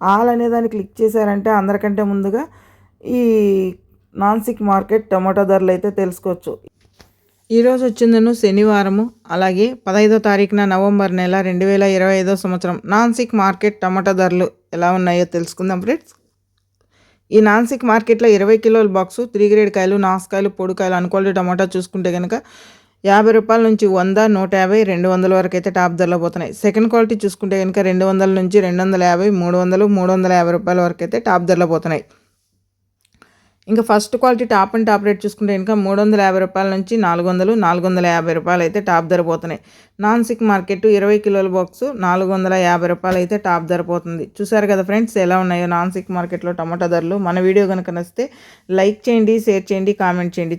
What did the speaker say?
All అనే దాన్ని click చేశారంటే అందరికంటే ముందుగా ఈ నాన్సిక్ మార్కెట్ టమాటో ధరలు అయితే తెలుసుకోవచ్చు. ఈరోజు వచ్చిందను శనివారము అలాగే పదహైదో తారీఖున నవంబర్ నెల రెండు వేల ఇరవై ఐదో సంవత్సరం. నాన్సిక్ మార్కెట్ టమాటా ధరలు ఎలా ఉన్నాయో తెలుసుకుందాం ఫ్రెండ్స్. ఈ నాన్సిక్ మార్కెట్లో ఇరవై కిలోల బాక్సు త్రీ గ్రేడ్ కాయలు నాసుకాయలు పొడికాయలు అన్క్వాలిటీ టమాటా చూసుకుంటే కనుక యాభై రూపాయల నుంచి వంద నూట యాభై రెండు వందల వరకు అయితే టాప్ ధరలో పోతున్నాయి. సెకండ్ క్వాలిటీ చూసుకుంటే కనుక రెండు వందల నుంచి రెండు వందల యాభై మూడు వందలు మూడు వందల యాభై రూపాయల వరకు అయితే టాప్ ధరలో పోతున్నాయి. ఇంకా first quality top and top rate చూసుకుంటే ఇంకా మూడు వందల యాభై రూపాయల నుంచి నాలుగు వందలు నాలుగు వందల యాభై రూపాయలు అయితే టాప్ ధర పోతున్నాయి. నాన్ సిక్ మార్కెట్ ఇరవై కిలోల బాక్స్ నాలుగు వందల యాభై రూపాయలు అయితే టాప్ ధర పోతుంది. చూసారు కదా ఫ్రెండ్స్ ఎలా ఉన్నాయో నాన్ సిక్ మార్కెట్లో టమాటా ధరలు. మన వీడియో కనుక నచ్చితే లైక్ చేయండి షేర్ చేయండి కామెంట్ చేయండి.